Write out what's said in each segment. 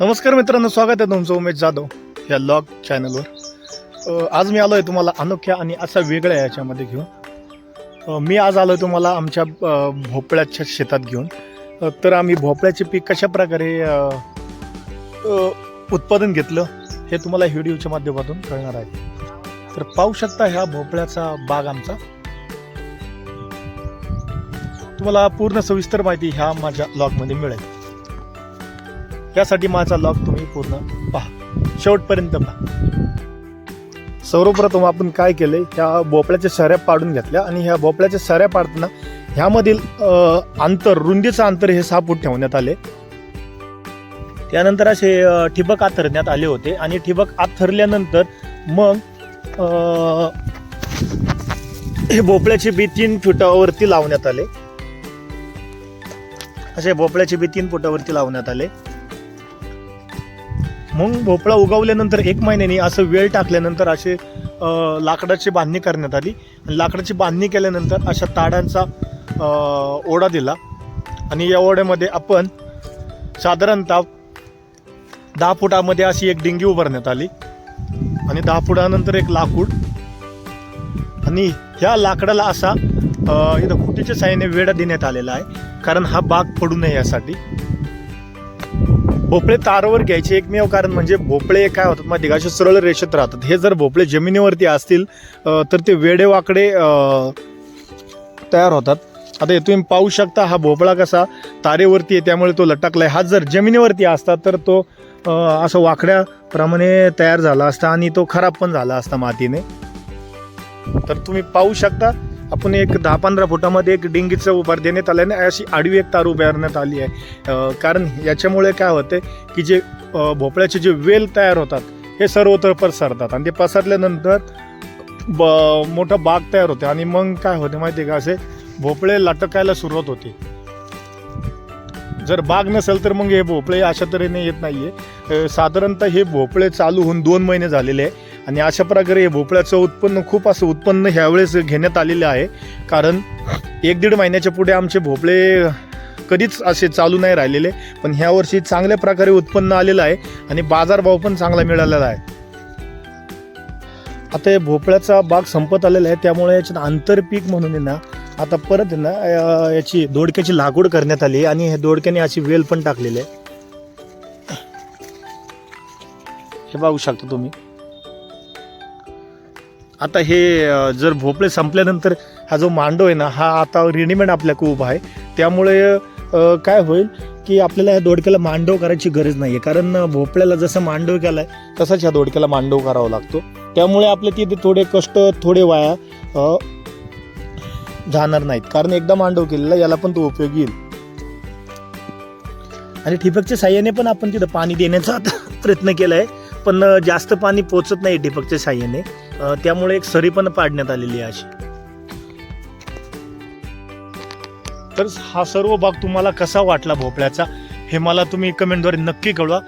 नमस्कार मित्रांनो स्वागत आहे तुमचं उमेश जाधव या लॉग चॅनलवर. आज मी आलो आहे तुम्हाला अनोख्या आणि असा वेगळ्या याच्यामध्ये घेऊन. मी आज आलो आहे तुम्हाला आमच्या भोपळ्याच्या शेतात घेऊन. तर आम्ही भोपळ्याचे पीक कशा प्रकारे उत्पादन घेतलं हे तुम्हाला व्हिडिओच्या माध्यमातून कळणार आहे. तर पाहू शकता ह्या भोपळ्याचा बाग आमचा. तुम्हाला पूर्ण सविस्तर माहिती ह्या माझ्या लॉगमध्ये मिळेल. यासाठी माझा लॉग तुम्ही पूर्ण पहा. शेवटपर्यंत पहा. सर्वप्रथम आपण काय केले ह्या भोपळ्याच्या सऱ्या पाडून घेतल्या आणि ह्या भोपळ्याच्या सऱ्या पाडताना ह्यामधील अंतर रुंदीचं अंतर हे सहा फूट ठेवण्यात आले. त्यानंतर असे ठिबक आथरण्यात आले होते आणि ठिबक आथरल्यानंतर मग हे भोपळ्याचे बी तीन फुटावरती लावण्यात आले. असे भोपळ्याचे बी तीन फुटावरती लावण्यात आले. मग भोपळा उगवल्यानंतर एक महिन्याने असं वेळ टाकल्यानंतर असे लाकडाची बांधणी करण्यात आली. आणि लाकडाची बांधणी केल्यानंतर अशा ताडांचा ओढा दिला. आणि या ओढ्यामध्ये आपण साधारणतः दहा फुटामध्ये अशी एक डिंगी उभारण्यात आली. आणि दहा फुटानंतर एक लाकूड. आणि ह्या लाकडाला असा इथं खुटीच्या साह्याने वेढा देण्यात आलेला आहे. कारण हा बाग पडू नये यासाठी. भोपळे तारावर घ्यायचे एकमेव कारण म्हणजे भोपळे काय होतात माहिती का? असे सरळ रेषेत राहतात. हे जर भोपळे जमिनीवरती असतील तर ते वेडेवाकडे तयार होतात. आता हे तुम्ही पाहू शकता हा भोपळा कसा तारेवरती आहे त्यामुळे तो लटकलाय. हा जर जमिनीवरती असता तर तो असं वाकड्याप्रमाणे तयार झाला असता आणि तो खराब पण झाला असता मातीने. तर तुम्ही पाहू शकता आपण एक दहा पंधरा फुटामध्ये एक डिंगीचं उभार देण्यात आल्याने अशी आडवी एक तार उभारण्यात आली आहे. कारण याच्यामुळे काय होते की जे भोपळ्याचे जे वेल तयार होतात हे सर्वत्र पसरतात. आणि ते पसरल्यानंतर ब मोठा बाग तयार होते. आणि मग काय होते माहिती आहे का असे? भोपळे लटकायला सुरुवात होते. जर बाग नसेल तर मग हे भोपळे अशा तऱ्हेने येत नाही आहे साधारणतः हे भोपळे चालू होऊन दोन महिने झालेले आहे. आणि अशा प्रकारे हे भोपळ्याचं उत्पन्न खूप असं उत्पन्न ह्यावेळेस घेण्यात आलेलं आहे. कारण एक दीड महिन्याच्या पुढे आमचे भोपळे कधीच असे चालू नाही राहिलेले पण ह्या वर्षी चांगल्या प्रकारे उत्पन्न आलेलं आहे आणि बाजारभाव पण चांगला मिळालेला आहे. आता हे भोपळ्याचा बाग संपत आलेला आहे त्यामुळे याच्यात आंतरपीक म्हणून ना आता परत ना याची दोडक्याची लागवड करण्यात आली आहे आणि हे दोडक्याने अशी वेल पण टाकलेली आहे. हे बघू शकता तुम्ही. आता हे जर भोपळे संपल्यानंतर हा जो मांडव आहे ना हा आता रेडीमेड आपल्याकडे उभा आहे. त्यामुळे काय होईल की आपल्याला या दोडक्याला मांडव करायची गरज नाही आहे कारण भोपळ्याला जसं मांडव केला आहे तसाच ह्या दोडक्याला मांडव करावा लागतो. त्यामुळे आपले तिथे थोडे कष्ट थोडे वाया जाणार नाहीत. कारण एकदा मांडव केलेला याला पण तो उपयोग येईल. आणि ठिबकच्या साह्याने पण आपण तिथं पाणी देण्याचा प्रयत्न केला आहे पण जास्त पाणी पोचत नाही ठिबकच्या साह्याने. त्यामुळे एक सरी पण पाडण्यात आलेली आहे अशी. तर हा सर्व भाग तुम्हाला कसा वाटला भोपळ्याचा हे मला तुम्ही कमेंटद्वारे नक्की कळवा.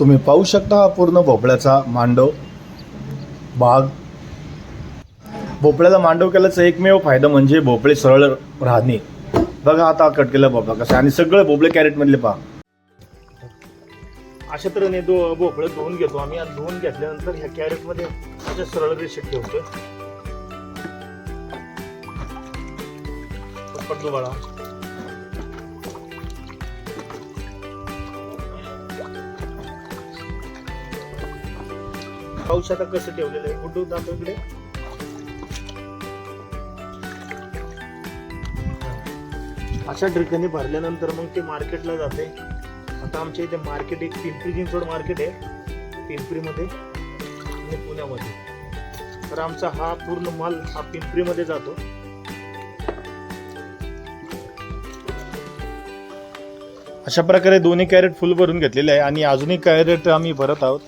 तुम्ही पाहू शकता हा पूर्ण भोपळ्याचा मांडव बाग भोपळ्याला मांडव केल्याचा एकमेव फायदा म्हणजे भोपळे सरळ राहणे. बघा आता कट केला भोपळा कसा आणि सगळे भोपळे कॅरेटमधले पहा. अशा तऱ्हेने दो भोपळं धुवून घेतो आम्ही. आणि धुवून घेतल्यानंतर ह्या कॅरेटमध्ये अशा सरळ रेषेत ठेवतो पडतो बाळा पाऊस आता कसं ठेवलेलं आहे? गुड्डू दाखव इकडे. अशा ठिकाणी भरल्यानंतर मग ते मार्केटला जाते. आता आमच्या इथे मार्केट एक पिंपरी चिंचवड मार्केट आहे पिंपरीमध्ये आणि पुण्यामध्ये. तर आमचा हा पूर्ण माल हा पिंपरीमध्ये जातो. अशा प्रकारे दोन्ही कॅरेट फुल भरून घेतलेले आहे आणि अजूनही कॅरेट आम्ही भरत आहोत.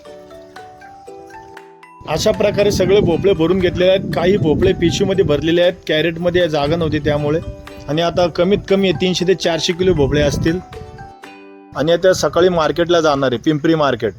अशा प्रकारे सगळे भोपळे भरून घेतलेले आहेत. काही भोपळे पिशवीमध्ये भरलेले आहेत. कॅरेटमध्ये जागा नव्हती त्यामुळे. आणि आता कमीत कमी तीनशे ते चारशे किलो भोपळे असतील. आणि त्या सकाळी मार्केटला जाणार आहे पिंपरी मार्केट.